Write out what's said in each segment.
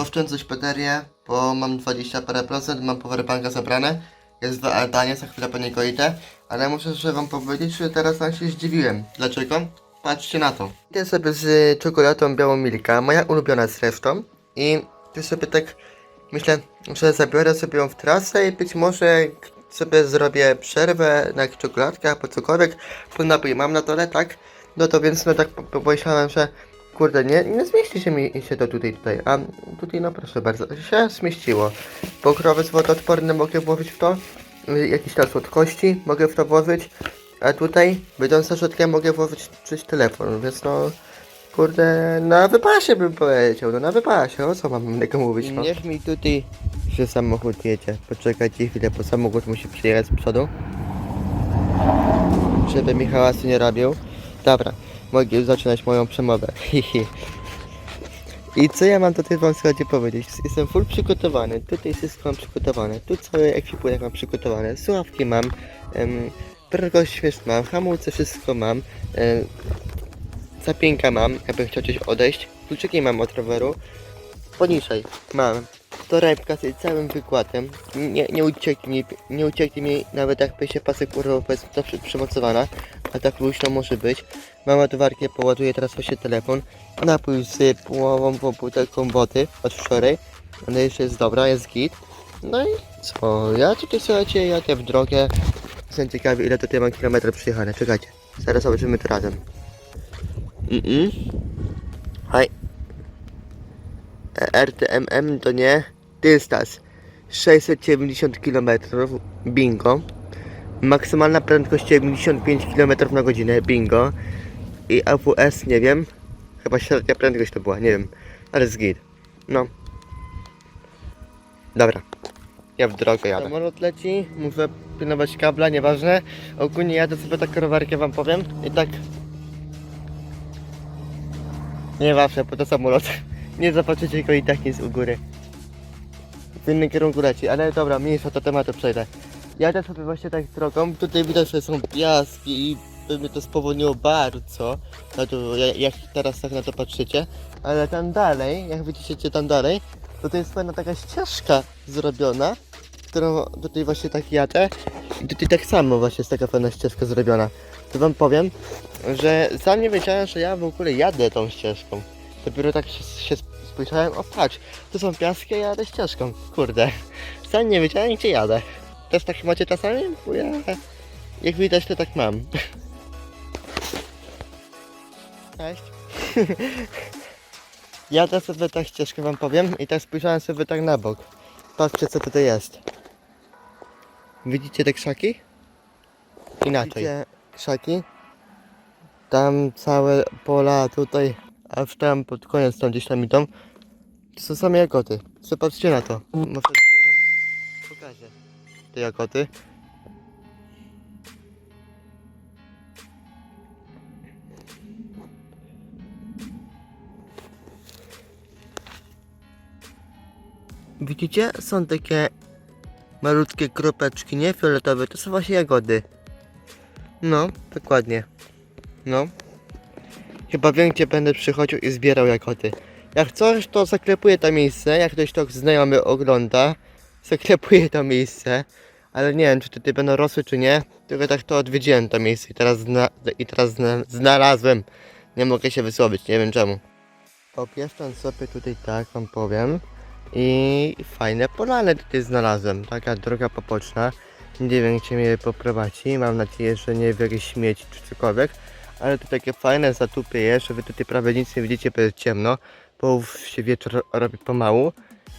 oszczędzać baterię, bo mam 20 parę procent, mam powerbanka zabrane. Jest w Altanie, za chwilę po niego idę. Ale muszę że wam powiedzieć, że teraz tam się zdziwiłem. Dlaczego? Patrzcie na to. Idę sobie z czekoladą białą Milka, moja ulubiona zresztą. I tu sobie tak myślę, że zabiorę sobie ją w trasę i być może sobie zrobię przerwę na czekoladkę albo cokolwiek. Po napój mam na dole, tak? No to więc no tak po- po- pomyślałem, że kurde, nie, nie zmieści się mi się to tutaj, tutaj. A tutaj no proszę bardzo, się zmieściło. Pokrowy wodoodporne mogę włożyć w to. y, Jakieś tam słodkości mogę w to włożyć. A tutaj, bydąc środkiem mogę włożyć czyś telefon, więc no... Kurde, na wypasie bym powiedział, no na wypasie, o co mam innego mówić, no. Niech mi tutaj, że samochód jedzie. Poczekajcie chwilę, bo samochód musi przyjechać z przodu. Żeby mi hałasu nie robił. Dobra, mogę zaczynać moją przemowę. I co ja mam tutaj wam słuchajcie powiedzieć? Jestem full przygotowany, tutaj wszystko mam przygotowane, tu cały ekwipunek mam przygotowany, słuchawki mam, um, prędkość mam, hamulce wszystko mam, em, zapięka mam, jakbym chciał gdzieś odejść, kluczyki mam od roweru, poniżej mam torebka z całym wykładem, nie, nie nie ucieknie mi nawet jakby się pasek urwał, powiedzmy to przy, przymocowana, a tak luźno może być. Mam ładowarkę, poładuję teraz właśnie telefon, napój z połową butelką wody od wczoraj, ona jeszcze jest dobra, jest git. No i co, ja tutaj słuchajcie, jadę w drogę, jestem ciekawy ile tutaj mam kilometrów przyjechane, czekajcie, zaraz zobaczymy to razem. Mhm. Hej. RTMM to nie. Dystans 690 km. Bingo. Maksymalna prędkość 95 km na godzinę. Bingo. I AWS nie wiem. Chyba średnia prędkość to była, nie wiem. Ale z git. No. Dobra. Ja w drogę jadę. Samolot leci, muszę pilnować kabla, nieważne. Ogólnie jadę sobie tak rowerkę wam powiem. I tak nie zawsze, bo to samolot. Nie zobaczycie go i tak jest u góry. W innym kierunku leci, ale dobra, mniejsza do tematu przejdę. Jadę sobie właśnie tak drogą, tutaj widać, że są piaski i by mnie to spowolniło bardzo. No to ja- jak teraz tak na to patrzycie. Ale tam dalej, jak widzicie tam dalej, to to jest fajna taka ścieżka zrobiona, którą tutaj właśnie tak jadę. I tutaj tak samo właśnie jest taka fajna ścieżka zrobiona. To wam powiem, że sam nie wiedziałem, że ja w ogóle jadę tą ścieżką. Dopiero tak się, się spojrzałem, o patrz, tu są piaski, a ja jadę ścieżką. Kurde, sam nie wiedziałem gdzie jadę. Też tak macie czasami? Bo ja, jak widać, to tak mam. Cześć. Jadę sobie tak ścieżkę wam powiem i tak spojrzałem sobie tak na bok. Patrzcie co tutaj jest. Widzicie te krzaki? Inaczej. Widzicie krzaki? Tam całe pola tutaj, aż tam pod koniec tam gdzieś tam idą. To są same jagody. Zobaczcie na to. Może tutaj wam pokażę te jagody. Widzicie? Są takie malutkie kropeczki, nie fioletowe, to są właśnie jagody. No, dokładnie. No. Chyba wiem, gdzie będę przychodził i zbierał jagody. Jak coś, to zaklepuję to miejsce. Jak ktoś to znajomy ogląda, zaklepuję to miejsce. Ale nie wiem, czy tutaj będą rosły, czy nie. Tylko tak to odwiedziłem to miejsce i teraz, zna i teraz zna znalazłem. Nie mogę się wysłowić, nie wiem czemu. Opieszczam sobie tutaj tak, wam powiem. I fajne polany tutaj znalazłem. Taka droga poboczna. Nie wiem, gdzie mnie poprowadzi. Mam nadzieję, że nie w jakieś śmieci czy cokolwiek. Ale to takie fajne zatupy jest, że wy tutaj prawie nic nie widzicie, bo jest ciemno. Bo się wieczór robi pomału.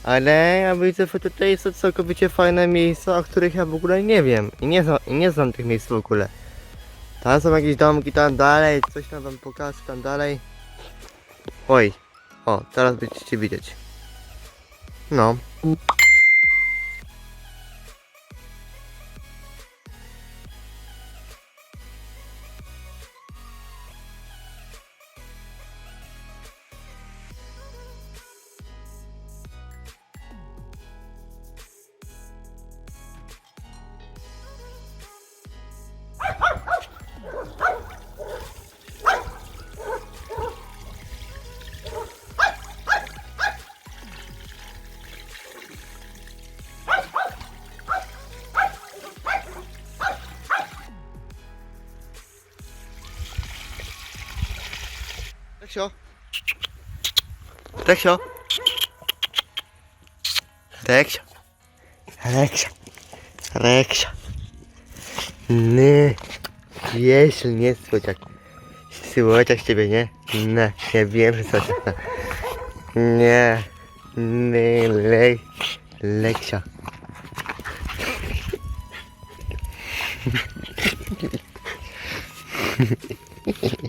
Ale ja widzę, że tutaj są całkowicie fajne miejsca, o których ja w ogóle nie wiem. I nie, znam, i nie znam tych miejsc w ogóle. Tam są jakieś domki, tam dalej, coś tam wam pokażę, tam dalej. Oj, o, teraz będziecie widzieć. No. Reksio? Reksio? Reksio? Reksio? Reksio? Nie. Jeśli nie słodziak. Słodziak ciebie, nie? Nie, ja wiem, że słodziak. no. Nie. Nie, lej. Leksia.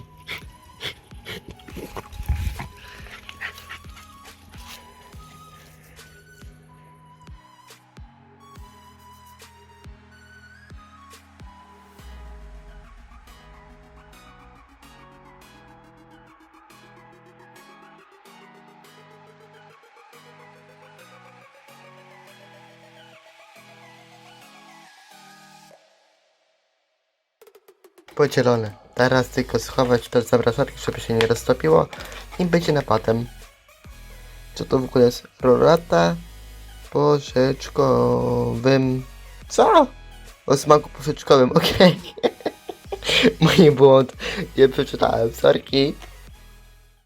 Podzielone. Teraz tylko schować to zamrażarki, żeby się nie roztopiło i będzie napadem. Co to w ogóle jest? Rolata porzeczkowym. Co? O smaku porzeczkowym, okej. Mój błąd. Nie przeczytałem, sorki.